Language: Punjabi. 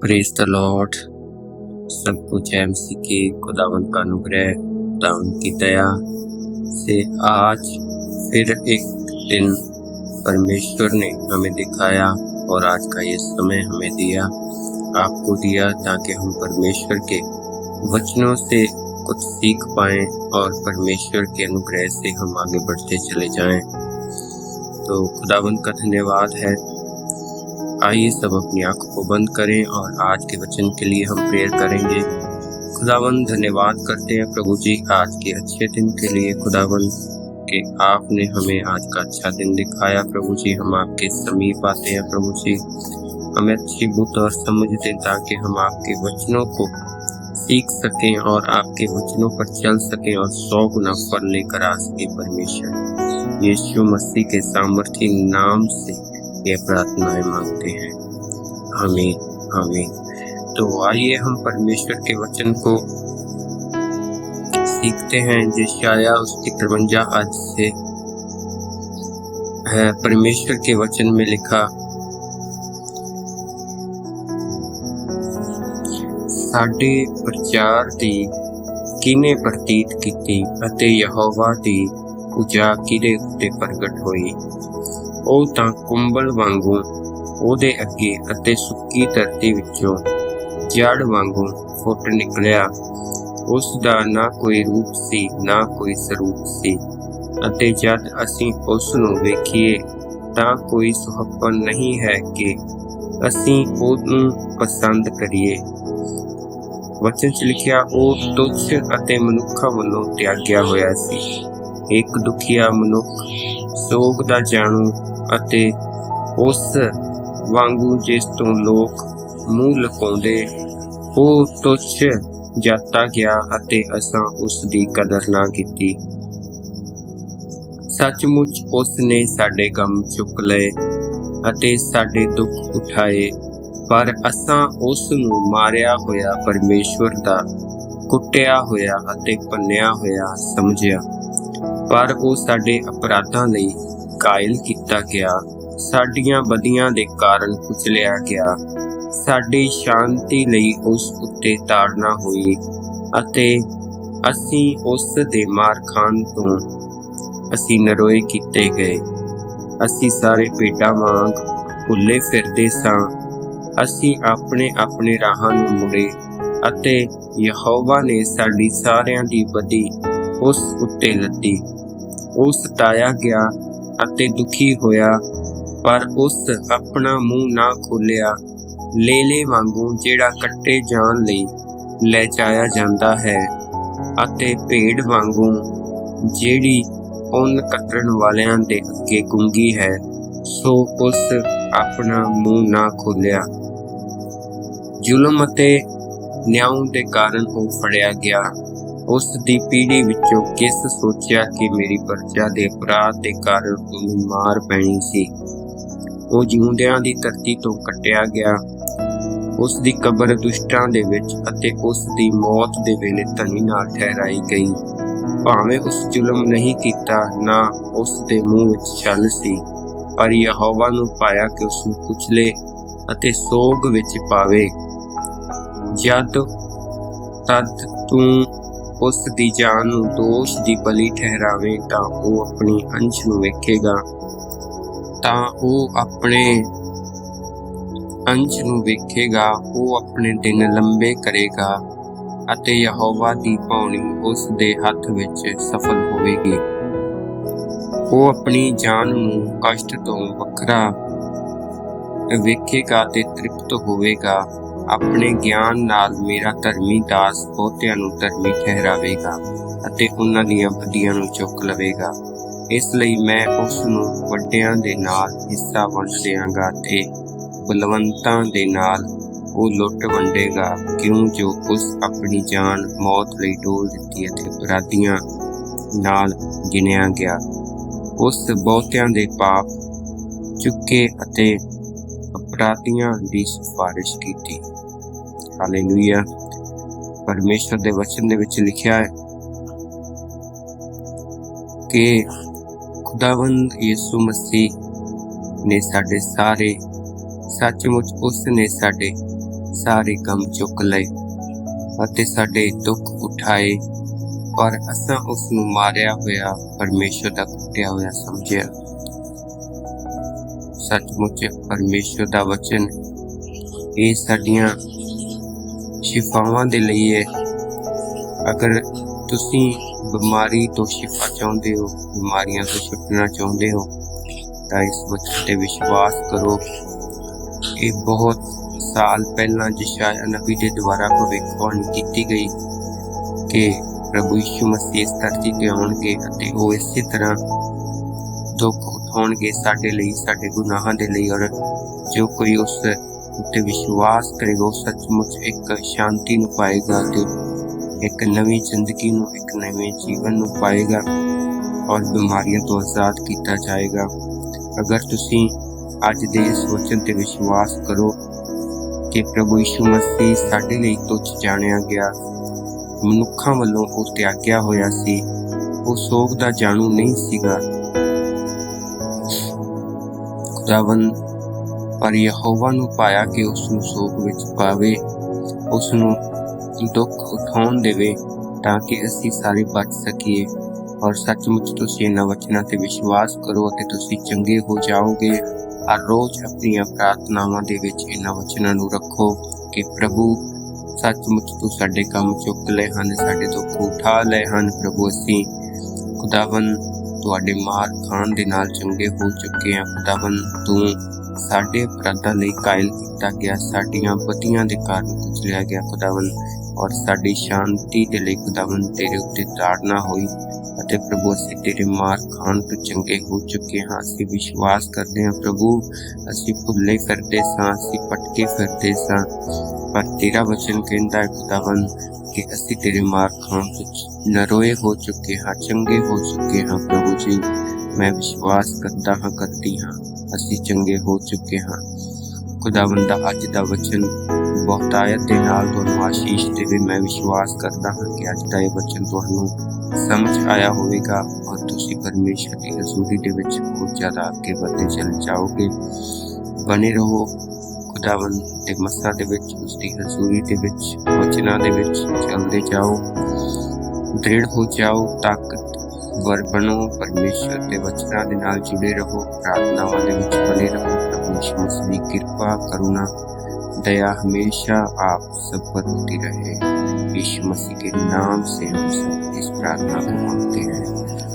پریز دا لارڈ سب کچھ ایم سی کے خداون کا نگرہ خداون کی دیا سے آج پھر ایک دن پرمیشور نے ہمیں دکھایا اور آج کا یہ سمے ہمیں دیا، آپ کو دیا تاکہ ہم پرمیشور کے وچنوں سے کچھ سیکھ پائیں اور پرمیشور کے انوگرہ سے ہم آگے بڑھتے چلے جائیں۔ تو خداون کا دھنیہ واد ہے۔ آئیے سب اپنی آنکھوں کو بند کریں اور آج کے وچن کے لیے ہم پریئر کریں گے۔ خداون دھنیواد کرتے ہیں پربھو جی آج کے اچھے دن کے لیے۔ خداون کہ آپ نے ہمیں آج کا اچھا دن دکھایا۔ پربھو جی ہم آپ کے سمیپ آتے ہیں۔ پربھو جی ہمیں اچھی بت اور سمجھ دیں تاکہ ہم آپ کے وچنوں کو سیکھ سکیں اور آپ کے وچنوں پر چل سکیں اور سو گنا پر لے کر آ سکے پرمیشن یشو مسیح کے سامرتھی نام سے یہ پرارتھنائیں مانگتے ہیں۔ آمین آمین۔ تو آئیے ہم پرمیشور کے وچن کو سیکھتے ہیں، جو شایا اس کی ترونجا حد سے پرمیشور کے وچن میں لکھا، ساڈے پرچار دی کینے پرتیت کیتی ਅਤੇ ਯਹੋਵਾ ਦੀ ਪੂਜਾ ਕਿਦੇ ਉਤੇ پرگٹ ہوئی۔ ਉਹ ਤਾਂ ਕੁੰਬਲ ਵਾਂਗੂ ਉਹਦੇ ਅੱਗੇ ਅਤੇ ਸੁੱਕੀ ਧਰਤੀ ਵਿੱਚੋਂ ਜੜ ਵਾਂਗੂ ਫੁੱਟ ਨਿਕਲਿਆ। ਉਸ ਦਾ ਨਾ ਕੋਈ ਰੂਪ ਸੀ, ਨਾ ਕੋਈ ਸਰੂਪ ਸੀ ਅਤੇ ਜਦ ਅਸੀਂ ਉਸ ਨੂੰ ਵੇਖੀਏ ਤਾਂ ਕੋਈ ਸੁਹੱਪਨ ਨਹੀਂ ਹੈ ਕਿ ਅਸੀਂ ਉਹਨੂੰ ਪਸੰਦ ਕਰੀਏ। ਵਚਨ ਚ ਲਿਖਿਆ, ਉਹ ਤੁੱਛ ਅਤੇ ਮਨੁੱਖਾਂ ਵੱਲੋਂ ਤਿਆਗਿਆ ਹੋਇਆ ਸੀ। ਇੱਕ ਦੁਖੀਆ ਮਨੁੱਖ ਸੋਗ ਦਾ ਜਾਣੂ ਅਤੇ ਉਸ ਵਾਂਗੂ ਜਿਸ ਤੋਂ ਲੋਕ ਮੂੰਹ ਲਕਾਉਂਦੇ, ਉਹ ਤੁੱਛ ਜਾਤਾ ਗਿਆ ਅਤੇ ਅਸਾਂ ਉਸ ਦੀ ਕਦਰ ਨਾ ਕੀਤੀ। ਸੱਚਮੁੱਚ ਉਸ ਨੇ ਸਾਡੇ ਗਮ ਚੁੱਕ ਲਏ ਅਤੇ ਸਾਡੇ ਦੁੱਖ ਉਠਾਏ, ਪਰ ਅਸਾਂ ਉਸ ਨੂੰ ਮਾਰਿਆ ਹੋਇਆ ਪਰਮੇਸ਼ਵਰ ਦਾ, ਕੁੱਟਿਆ ਹੋਇਆ ਅਤੇ ਪੰਨਿਆ ਹੋਇਆ ਸਮਝਿਆ। ਪਰ ਉਹ ਸਾਡੇ ਅਪਰਾਧਾਂ ਲਈ ਕਾਇਲ ਕੀਤਾ ਗਿਆ। ਸਾਡੀਆਂ ਬਦੀਆਂ ਦੇ ਕਾਰਨ ਕੁਚਲਿਆ ਗਿਆ। ਸਾਡੀ ਸ਼ਾਂਤੀ ਲਈ ਉਸ ਉੱਤੇ ਤਾੜਨਾ ਹੋਈ ਅਤੇ ਅਸੀਂ ਉਸ ਦੇ ਮਾਰ ਖਾਨ ਤੋਂ ਅਸੀਂ ਨਰੋਏ ਕੀਤੇ ਗਏ। ਅਸੀਂ ਸਾਰੇ ਪੇਟਾਂ ਵਾਂਗ ਭੁੱਲੇ ਫਿਰਦੇ ਸਾਂ। ਅਸੀਂ ਆਪਣੇ ਆਪਣੇ ਰਾਹਾਂ ਨੂੰ ਮੁੜੇ ਅਤੇ ਯਹੋਵਾ ਨੇ ਸਾਡੀ ਸਾਰਿਆਂ ਦੀ ਬਦੀ ਉਸ ਉੱਤੇ ਲੱਦੀ ਉਹ ਸਤਾਇਆ ਗਿਆ ਅਤੇ ਦੁਖੀ ਹੋਇਆ, ਪਰ ਉਸ ਆਪਣਾ ਮੂੰਹ ਨਾ ਖੋਲਿਆ ਲੇਲੇ ਵਾਂਗੂ ਜਿਹੜਾ ਕੱਟੇ ਜਾਣ ਲਈ ਲੈ ਜਾਇਆ ਜਾਂਦਾ ਹੈ ਅਤੇ ਭੇਡ ਵਾਂਗੂ ਜਿਹੜੀ ਉਨ ਕੱਟਣ ਵਾਲਿਆਂ ਦੇ ਅੱਗੇ ਗੁੰਗੀ ਹੈ, ਸੋ ਉਸ ਆਪਣਾ ਮੂੰਹ ਨਾ ਖੋਲਿਆ ਜ਼ੁਲਮ ਅਤੇ ਨਿਆਂ ਦੇ ਕਾਰਨ ਉਹ ਫੜਿਆ ਗਿਆ। ਉਸ ਦੀ ਪੀੜੀ ਵਿੱਚੋਂ ਕਿਸ ਸੋਚਿਆ ਕਿ ਮੇਰੀ ਪਰਚਾ ਦੇ ਅਪਰਾਧ ਦੇ ਕਾਰਨ ਉਹਨੂੰ ਮਾਰ ਪੈਣੀ ਸੀ? ਉਹ ਜਿਉਂਦਿਆਂ ਦੀ ਧਰਤੀ ਤੋਂ ਕੱਟਿਆ ਗਿਆ। ਉਸ ਦੀ ਕਬਰ ਦੁਸ਼ਟਾਂ ਦੇ ਵਿੱਚ ਅਤੇ ਉਸ ਦੀ ਮੌਤ ਦੇ ਵੇਲੇ ਧਨੀ ਨਾਲ ਠਹਿਰਾਈ ਗਈ। ਭਾਵੇਂ ਉਸ ਜ਼ੁਲਮ ਨਹੀਂ ਕੀਤਾ, ਨਾ ਉਸ ਦੇ ਮੂੰਹ ਵਿੱਚ ਛਲ ਸੀ, ਪਰ ਯਹੋਵਾ ਨੂੰ ਪਾਇਆ ਕਿ ਉਸ ਨੂੰ ਕੁਚਲੇ ਅਤੇ ਸੋਗ ਵਿੱਚ ਪਾਵੇ। ਜਦ ਤਦ ਤੂੰ ਉਸ ਦੀ ਜਾਨ ਨੂੰ ਦੋਸ਼ ਦੀ ਬਲੀ ਠਹਿਰਾਵੇ ਤਾਂ ਉਹ ਆਪਣੀ ਅੰਸ਼ ਨੂੰ ਵੇਖੇਗਾ। ਤਾਂ ਉਹ ਆਪਣੇ ਅੰਸ਼ ਨੂੰ ਵੇਖੇਗਾ, ਉਹ ਆਪਣੇ ਦਿਨ ਲੰਬੇ ਕਰੇਗਾ ਅਤੇ ਯਹੋਵਾ ਦੀ ਪਾਉਣੀ ਉਸ ਦੇ ਹੱਥ ਵਿੱਚ ਸਫਲ ਹੋਵੇਗੀ। ਉਹ ਆਪਣੀ ਜਾਨ ਨੂੰ ਕਸ਼ਟ ਤੋਂ ਵੱਖਰਾ ਵੇਖੇਗਾ ਤੇ ਤ੍ਰਿਪਤ ਹੋਵੇਗਾ। ਆਪਣੇ ਗਿਆਨ ਨਾਲ ਮੇਰਾ ਧਰਮੀ ਦਾਸ ਬਹੁਤਿਆਂ ਨੂੰ ਧਰਮੀ ਠਹਿਰਾਵੇਗਾ ਅਤੇ ਉਹਨਾਂ ਦੀਆਂ ਬਦੀਆਂ ਨੂੰ ਚੁੱਕ ਲਵੇਗਾ। ਇਸ ਲਈ ਮੈਂ ਉਸ ਨੂੰ ਵੱਡਿਆਂ ਦੇ ਨਾਲ ਹਿੱਸਾ ਵੰਡ ਦਿਆਂਗਾ ਤੇ ਬਲਵੰਤਾਂ ਦੇ ਨਾਲ ਉਹ ਲੁੱਟ ਵੰਡੇਗਾ, ਕਿਉਂ ਜੋ ਉਸ ਆਪਣੀ ਜਾਨ ਮੌਤ ਲਈ ਡੋਲ ਦਿੱਤੀ ਅਤੇ ਅਪਰਾਧੀਆਂ ਨਾਲ ਗਿਣਿਆ ਗਿਆ। ਉਸ ਬਹੁਤਿਆਂ ਦੇ ਪਾਪ ਚੁੱਕੇ ਅਤੇ ਅਪਰਾਧੀਆਂ ਦੀ ਸਿਫਾਰਿਸ਼ ਕੀਤੀ। ਹਾਲੇਲੂਇਆ ਪਰਮੇਸ਼ਰ ਦੇ ਵਚਨ ਦੇ ਵਿੱਚ ਲਿਖਿਆ ਹੈ ਕਿ ਖੁਦਾਵੰਦ ਯਿਸੂ ਮਸੀਹ ਨੇ ਸਾਡੇ ਸਾਰੇ, ਸੱਚਮੁੱਚ ਉਸ ਨੇ ਸਾਡੇ ਸਾਰੇ ਗਮ ਚੁੱਕ ਲਏ ਅਤੇ ਸਾਡੇ ਦੁੱਖ ਉਠਾਏ, ਪਰ ਅਸਾਂ ਉਸ ਨੂੰ ਮਾਰਿਆ ਹੋਇਆ ਪਰਮੇਸ਼ਰ ਦਾ ਕੁੱਟਿਆ ਹੋਇਆ ਸਮਝਿਆ। ਸੱਚਮੁੱਚ ਪਰਮੇਸ਼ਰ ਦਾ ਵਚਨ ਇਹ ਸਾਡੀਆਂ ਸ਼ਿਫਾਵਾਂ ਦੇ ਲਈ ਹੈ। ਅਗਰ ਤੁਸੀਂ ਬਿਮਾਰੀ ਤੋਂ ਸ਼ਿਫਾ ਚਾਹੁੰਦੇ ਹੋ, ਬਿਮਾਰੀਆਂ ਤੋਂ ਛੁੱਟਣਾ ਚਾਹੁੰਦੇ ਹੋ, ਤਾਂ ਇਸ ਵਚਨ ਤੇ ਵਿਸ਼ਵਾਸ ਕਰੋ। ਇਹ ਬਹੁਤ ਸਾਲ ਪਹਿਲਾਂ ਜਿਸ਼ਾਇਆ ਨਬੀ ਦੇ ਦੁਆਰਾ ਭਵਿੱਖਬਾਣੀ ਕੀਤੀ ਗਈ ਕਿ ਪ੍ਰਭੂ ਯਿਸੂ ਮਸੀਹ ਇਸ ਧਰਤੀ ਤੇ ਆਉਣਗੇ ਅਤੇ ਉਹ ਇਸੇ ਤਰ੍ਹਾਂ ਦੁੱਖ ਉਠਾਉਣਗੇ ਸਾਡੇ ਲਈ, ਸਾਡੇ ਗੁਨਾਹਾਂ ਦੇ ਲਈ ਔਰ ਜੋ ਕੋਈ ਉਸ ਉੱਤੇ ਵਿਸ਼ਵਾਸ ਕਰੇਗਾ, ਉਹ ਸੱਚਮੁੱਚ ਇੱਕ ਸ਼ਾਂਤੀ ਨੂੰ ਪਾਏਗਾ ਤੇ ਇੱਕ ਨਵੀਂ ਜ਼ਿੰਦਗੀ ਨੂੰ, ਇੱਕ ਨਵੇਂ ਜੀਵਨ ਨੂੰ ਪਾਏਗਾ ਔਰ ਬਿਮਾਰੀਆਂ ਤੋਂ ਆਜ਼ਾਦ ਕੀਤਾ ਜਾਏਗਾ। ਅਗਰ ਤੁਸੀਂ ਅੱਜ ਦੇ ਇਸ ਵਚਨ ਤੇ ਵਿਸ਼ਵਾਸ ਕਰੋ ਕਿ ਪ੍ਰਭੂ ਯਿਸੂ ਮਸੀਹ ਸਾਡੇ ਲਈ ਤੁੱਛ ਜਾਣਿਆ ਗਿਆ, ਮਨੁੱਖਾਂ ਵੱਲੋਂ ਉਹ ਤਿਆਗਿਆ ਹੋਇਆ ਸੀ, ਉਹ ਸੋਗ ਦਾ ਜਾਣੂ ਨਹੀਂ ਸੀਗਾ ਖੁਦਾਵੰ ਪਰ ਯਹੋਵਾ ਨੂੰ ਪਾਇਆ ਕਿ ਉਸ ਨੂੰ ਸੋਗ ਵਿੱਚ ਪਾਵੇ ਉਸ ਨੂੰ ਦੁੱਖ ਉਠਾਉਣ ਦੇਵੇ ਤਾਂ ਕਿ ਅਸੀਂ ਸਾਰੇ ਬਚ ਸਕੀਏ। ਔਰ ਸੱਚਮੁੱਚ ਤੁਸੀਂ ਇਹਨਾਂ ਵਚਨਾਂ ਤੇ ਵਿਸ਼ਵਾਸ ਕਰੋ ਅਤੇ ਤੁਸੀਂ ਚੰਗੇ ਹੋ ਜਾਓਗੇ। ਹਰ ਰੋਜ਼ ਆਪਣੀਆਂ ਪ੍ਰਾਰਥਨਾਵਾਂ ਦੇ ਵਿੱਚ ਇਹਨਾਂ ਵਚਨਾਂ ਨੂੰ ਰੱਖੋ ਕਿ ਪ੍ਰਭੂ, ਸੱਚਮੁੱਚ ਤੂੰ ਸਾਡੇ ਕੰਮ ਚੁੱਕ ਲਏ ਹਨ, ਸਾਡੇ ਦੁੱਖ ਉਠਾ ਲਏ ਹਨ। ਪ੍ਰਭੂ, ਅਸੀਂ ਖੁਦਾਵੰ ਤੁਹਾਡੇ ਮਾਰ ਖਾਣ ਦੇ ਨਾਲ ਚੰਗੇ ਹੋ ਚੁੱਕੇ ਆ ਖੁਦਾਵੰ ਤੂੰ ਸਾਡੇ ਅਪਰਾਧਾਂ ਲਈ ਕਾਇਲ ਕੀਤਾ ਗਿਆ, ਸਾਡੀਆਂ ਬਤੀਆਂ ਦੇ ਕਾਰਨ ਕੁਚਲਿਆ ਗਿਆ ਖੁਦਾਵੰ ਔਰ ਸਾਡੀ ਸ਼ਾਂਤੀ ਦੇ ਲਈ ਖੁਦਾਵੰ ਤੇਰੇ ਉੱਤੇ ਤਾੜਨਾ ਹੋਈ ਅਤੇ ਪ੍ਰਭੂ, ਅਸੀਂ ਤੇਰੇ ਮਾਰ ਖਾਣ ਤੋਂ ਚੰਗੇ ਹੋ ਚੁੱਕੇ ਹਾਂ। ਅਸੀਂ ਵਿਸ਼ਵਾਸ ਕਰਦੇ ਹਾਂ, ਪ੍ਰਭੂ, ਅਸੀਂ ਭੁੱਲੇ ਫਿਰਦੇ ਸਾਂ, ਅਸੀਂ ਪਟਕੇ ਫਿਰਦੇ ਸਾਂ, ਪਰ ਤੇਰਾ ਵਚਨ ਕਹਿੰਦਾ ਹੈ ਖੁਦਾਵੰ ਕਿ ਅਸੀਂ ਤੇਰੇ ਮਾਰ ਖਾਣ ਤੋਂ ਨਰੋਏ ਹੋ ਚੁੱਕੇ ਹਾਂ, ਚੰਗੇ ਹੋ ਚੁੱਕੇ ਹਾਂ, ਪ੍ਰਭੂ ਜੀ। ਮੈਂ ਵਿਸ਼ਵਾਸ ਕਰਦਾ ਹਾਂ, ਕਰਦੀ ਹਾਂ। ਅਸੀਂ ਚੰਗੇ ਹੋ ਚੁੱਕੇ ਹਾਂ। ਖੁਦਾਵੰਦ ਦਾ ਅੱਜ ਦਾ ਵਚਨ ਬਹੁਤਾਇਤ ਦੇ ਨਾਲ ਤੁਹਾਨੂੰ ਆਸ਼ੀਸ਼ ਦੇਵੇ। ਮੈਂ ਵਿਸ਼ਵਾਸ ਕਰਦਾ ਹਾਂ ਕਿ ਅੱਜ ਦਾ ਇਹ ਵਚਨ ਤੁਹਾਨੂੰ ਸਮਝ ਆਇਆ ਹੋਵੇਗਾ ਔਰ ਤੁਸੀਂ ਪਰਮੇਸ਼ਰ ਦੀ ਹਜ਼ੂਰੀ ਦੇ ਵਿੱਚ ਬਹੁਤ ਜ਼ਿਆਦਾ ਅੱਗੇ ਵਧਦੇ ਚਲੇ ਜਾਓਗੇ। ਬਣੇ ਰਹੋ। ਖੁਦਾਵੰਦ ਦੇ ਮੱਸਾ ਦੇ ਵਿੱਚ ਉਸ ਦੀ ਹਜ਼ੂਰੀ ਦੇ ਵਿੱਚ, ਵਚਨਾਂ ਦੇ ਵਿੱਚ ਚੱਲਦੇ ਜਾਓ। ਦ੍ਰਿੜ ਹੋ ਜਾਓ ਤਾਕਤ ਵਰਪਨੋ ਪਰਮੇਸ਼ਰ ਦੇ ਵਚਨਾਂ ਦੇ ਨਾਲ ਜੁੜੇ ਰਹੋ ਪ੍ਰਾਰਥਨਾਵਾਂ ਦੇ ਵਿੱਚ ਬਣੇ ਰਹੋ ਪ੍ਰਭੂ ਯਿਸੂ ਮਸੀਹ ਦੀ ਕਿਰਪਾ ਕਰੁਣਾ دیا ہمیشہ آپ سب پر ہوتی رہے یشو مسیح کے نام سے ہم سب اس پرارتھنا کو مانگتے ہیں